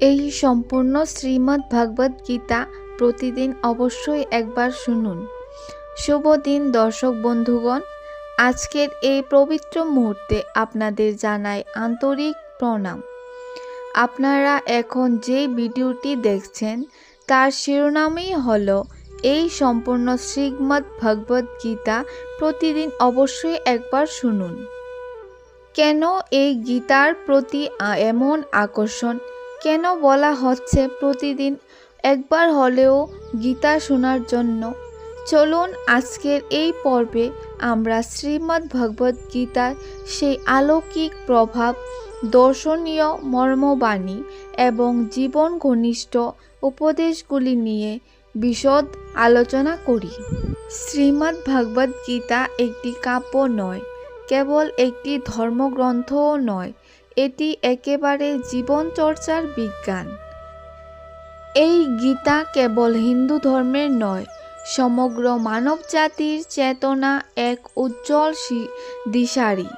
এই সম্পূর্ণ শ্রীমদ্ ভাগবত গীতা প্রতিদিন অবশ্যই একবার শুনুন। শুভ দিন, দর্শক বন্ধুগণ। আজকের এই পবিত্র মুহূর্তে আপনাদের জানাই আন্তরিক প্রণাম। আপনারা এখন যে ভিডিওটি দেখছেন, তার শিরোনামই হল, এই সম্পূর্ণ শ্রীমদ্ ভগবত গীতা প্রতিদিন অবশ্যই একবার শুনুন। কেন এই গীতার প্রতি এমন আকর্ষণ? কেন বলা হচ্ছে প্রতিদিন একবার হলেও গীতা শোনার জন্য? চলুন আজকের এই পর্বে আমরা শ্রীমদ্ ভগবত গীতার সেই আলৌকিক প্রভাব, দর্শনীয় মর্মবাণী এবং জীবন ঘনিষ্ঠ উপদেশগুলি নিয়ে বিশদ আলোচনা করি। শ্রীমদ্ ভগবত গীতা একটি কাব্য নয়, কেবল একটি ধর্মগ্রন্থও নয় এটি একেবারে জীবনচর্চার বিজ্ঞান। এই গীতা কেবল হিন্দু ধর্মের নয়, সমগ্র মানবজাতির চেতনা এক উজ্জ্বল দিশারি।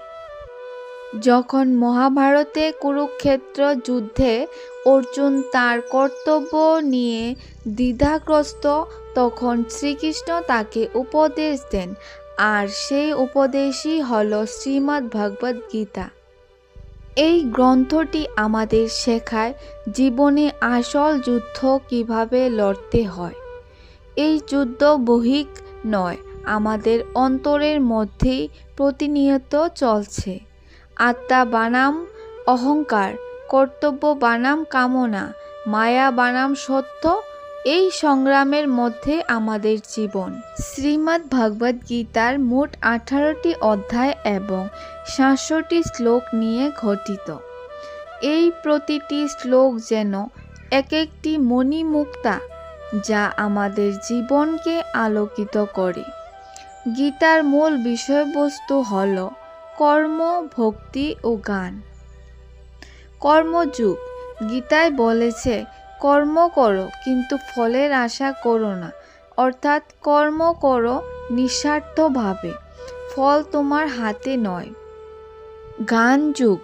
যখন মহাভারতে কুরুক্ষেত্র যুদ্ধে অর্জুন তার কর্তব্য নিয়ে দ্বিধাগ্রস্ত, তখন শ্রীকৃষ্ণ তাকে উপদেশ দেন, আর সেই উপদেশই হল শ্রীমদ্ ভগবদ গীতা। এই গ্রন্থটি আমাদের শেখায় জীবনে আসল যুদ্ধ কীভাবে লড়তে হয়। এই যুদ্ধ বহিক নয়, আমাদের অন্তরের মধ্যেই প্রতিনিয়ত চলছে। আত্মা বানাম অহংকার, কর্তব্য বানাম কামনা, মায়া বানাম সত্য এই সংগ্রামের মধ্যে আমাদের জীবন। শ্রীমদ্ ভগবদ গীতার মোট আঠারোটি অধ্যায় এবং সাতশোটি শ্লোক নিয়ে ঘটিত এই প্রতিটি শ্লোক যেন এক একটি মণিমুক্তা যা আমাদের জীবনকে আলোকিত করে। গীতার মূল বিষয়বস্তু হল কর্ম, ভক্তি ও গান। কর্মযুগ। গীতায় বলেছে কর্ম করো, কিন্তু ফলের আশা করো না। অর্থাৎ কর্ম করো নিঃস্বার্থভাবে, ফল তোমার হাতে নয়। গান যুগ।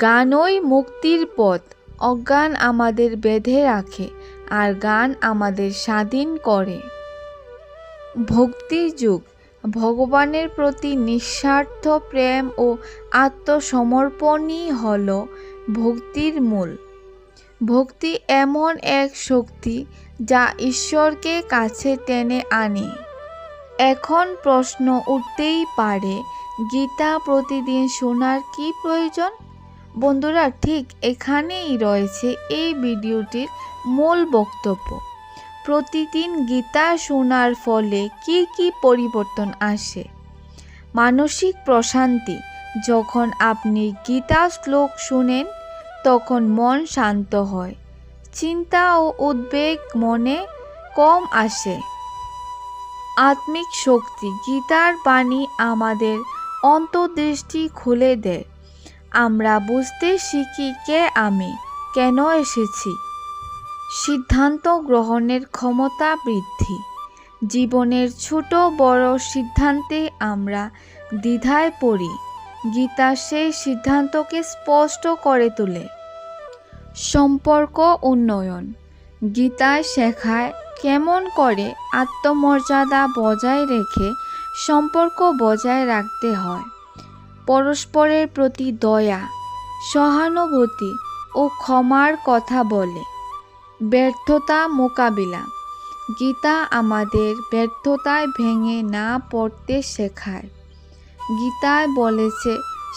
গানই মুক্তির পথ। অজ্ঞান আমাদের বেঁধে রাখে, আর গান আমাদের স্বাধীন করে। ভক্তি যুগ। ভগবানের প্রতি নিঃস্বার্থ প্রেম ও আত্মসমর্পণই হল ভক্তির মূল। ভক্তি এমন এক শক্তি যা ঈশ্বরকে কাছে টেনে আনে। এখন প্রশ্ন উঠতেই পারে, গীতা প্রতিদিন শোনার কি প্রয়োজন? বন্ধুরা, ঠিক এখানেই রয়েছে এই ভিডিওটির মূল বক্তব্য। প্রতিদিন গীতা শোনার ফলে কি কি পরিবর্তন আসে? মানসিক প্রশান্তি, যখন আপনি গীতা শ্লোক শুনেন তখন মন শান্ত হয়। চিন্তা ও উদ্বেগ মনে কম আসে। আত্মিক শক্তি গীতার বাণী আমাদের অন্তর্দৃষ্টি খুলে দেয়। আমরা বুঝতে শিখি কে আমি, কেন এসেছি। সিদ্ধান্ত গ্রহণের ক্ষমতা বৃদ্ধি। জীবনের ছোট বড় সিদ্ধান্তে আমরা দ্বিধায় পড়ি। গীতা সেই সিদ্ধান্তকে স্পষ্ট করে তোলে। সম্পর্ক উন্নয়ন। গীতায় শেখায় কেমন করে আত্মমর্যাদা বজায় রেখে সম্পর্ক বজায় রাখতে হয়। পরস্পরের প্রতি দয়া, সহানুভূতি ও ক্ষমার কথা বলে। ব্যর্থতা মোকাবিলা। গীতা আমাদের ব্যর্থতায় ভেঙে না পড়তে শেখায়। গীতায় বলেছে,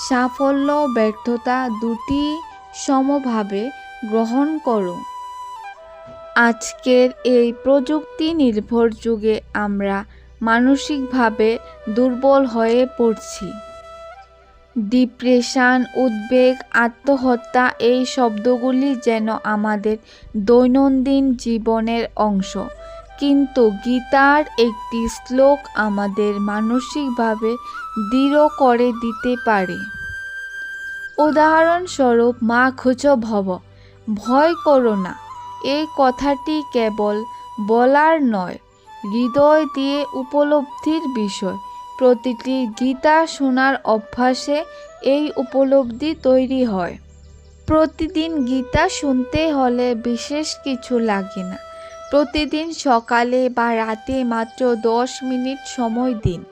সাফল্য, ব্যর্থতা দুটি সমভাবে গ্রহণ করো। আজকের এই প্রযুক্তি নির্ভর যুগে আমরা মানসিকভাবে দুর্বল হয়ে পড়ছি। ডিপ্রেশন, উদ্বেগ, আত্মহত্যা এই শব্দগুলি যেন আমাদের দৈনন্দিন জীবনের অংশ। কিন্তু গীতার একটি শ্লোক আমাদের মানসিকভাবে দৃঢ় করে দিতে পারে। উদাহরণস্বরূপ, মা খুচ ভব, ভয় করো না। এই কথাটি কেবল বলার নয়, হৃদয় দিয়ে উপলব্ধির বিষয়। প্রতিটি গীতা শোনার অভ্যাসে এই উপলব্ধি তৈরি হয়। প্রতিদিন গীতা শুনতে হলে বিশেষ কিছু লাগে না। প্রতিদিন সকালে বা রাতে মাত্র দশ মিনিট সময় দিন।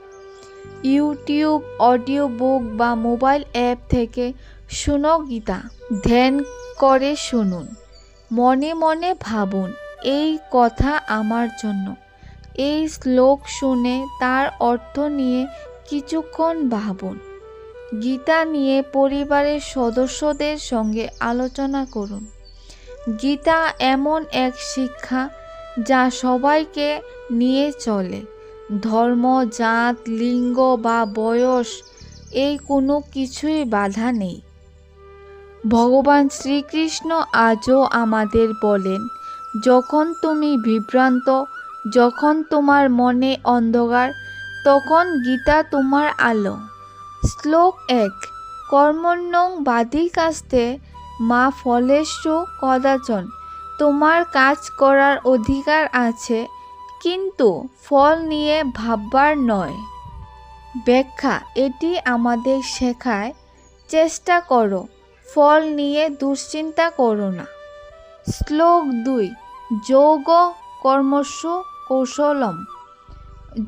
ইউটিউব অডিও বুক বা মোবাইল অ্যাপ থেকে শুনো গীতা ধ্যান করে শুনুন। মনে মনে ভাবুন, এই কথা আমার জন্য। এই শ্লোক শুনে তার অর্থ নিয়ে কিছুক্ষণ ভাবুন। গীতা নিয়ে পরিবারের সদস্যদের সঙ্গে আলোচনা করুন। গীতা এমন এক শিক্ষা যা সবাইকে নিয়ে চলে। ধর্ম, জাত, লিঙ্গ বা বয়স, এই কোনো কিছুই বাধা নেই। ভগবান শ্রীকৃষ্ণ আজও আমাদের বলেন, যখন তুমি বিভ্রান্ত, যখন তোমার মনে অন্ধকার, তখন গীতা তোমার আলো। শ্লোক এক, কর্মণ্যং বাধিকাস্তে মা ফলেষু কদাচন। তোমার কাজ করার অধিকার আছে, কিন্তু ফল নিয়ে ভাববার নয়। ব্যাখ্যা, এটি আমাদের শেখায়, চেষ্টা করো, ফল নিয়ে দুশ্চিন্তা করো না। শ্লোক দুই, যোগ কর্মস্য কৌশলম।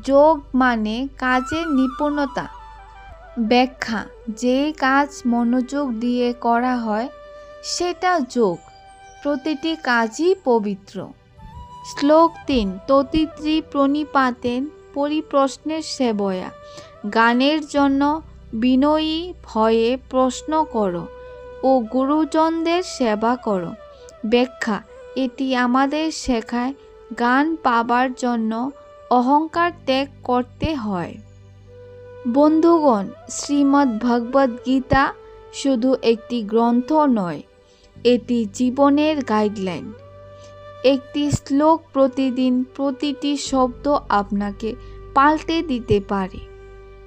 যোগ মানে কাজের নিপুণতা। ব্যাখ্যা যে কাজ মনোযোগ দিয়ে করা হয়, সেটা যোগ। প্রতিটি কাজই পবিত্র। শ্লোক তিন, ততিত্রী প্রণিপাতেন পরিপ্রশ্নের সেবয়া। গানের জন্য বিনয়ী ভয়ে প্রশ্ন করো ও গুরুজনদের সেবা করো। ব্যাখ্যা, এটি আমাদের শেখায় গান পাবার জন্য অহংকার ত্যাগ করতে হয়। বন্ধুগণ, শ্রীমদ্ ভগবদ গীতা শুধু একটি গ্রন্থ নয় এটি জীবনের গাইডলাইন একটি শ্লোক প্রতিদিন প্রতিটি শব্দ আপনাকে পাল্টে দিতে পারে।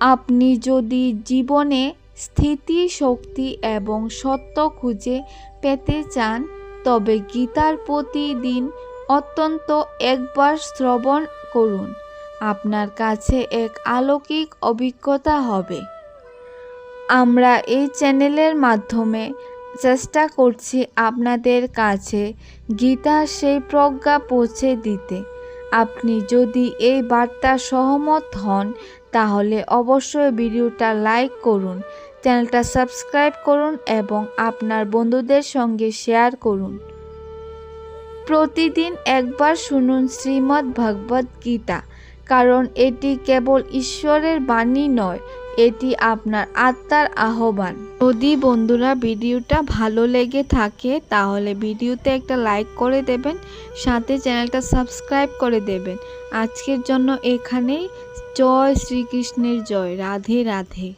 আপনি যদি জীবনে স্থিতি শক্তি এবং সত্য খুঁজে পেতে চান, তবে গীতার প্রতিদিন অত্যন্ত একবার শ্রবণ করুন। আপনার কাছে এক আলৌকিক অভিজ্ঞতা হবে। আমরা এই চ্যানেলের মাধ্যমে চেষ্টা করছি আপনাদের কাছে গীতার সেই প্রজ্ঞা পৌঁছে দিতে। আপনি যদি এই বার্তা সহমত হন, তাহলে অবশ্যই ভিডিওটা লাইক করুন, চ্যানেলটা সাবস্ক্রাইব করুন এবং আপনার বন্ধুদের সঙ্গে শেয়ার করুন। প্রতিদিন একবার শুনুন শ্রীমদ্ ভগবদ গীতা, কারণ এটি কেবল ঈশ্বরের বাণী নয় এটি আপনার আত্মার আহ্বান। যদি বন্ধুরা ভিডিওটা ভালো লেগে থাকে, তাহলে ভিডিওতে একটা লাইক করে দেবেন, সাথে চ্যানেলটা সাবস্ক্রাইব করে দেবেন। আজকের জন্য এখানেই। জয় শ্রীকৃষ্ণের জয়। রাধে রাধে।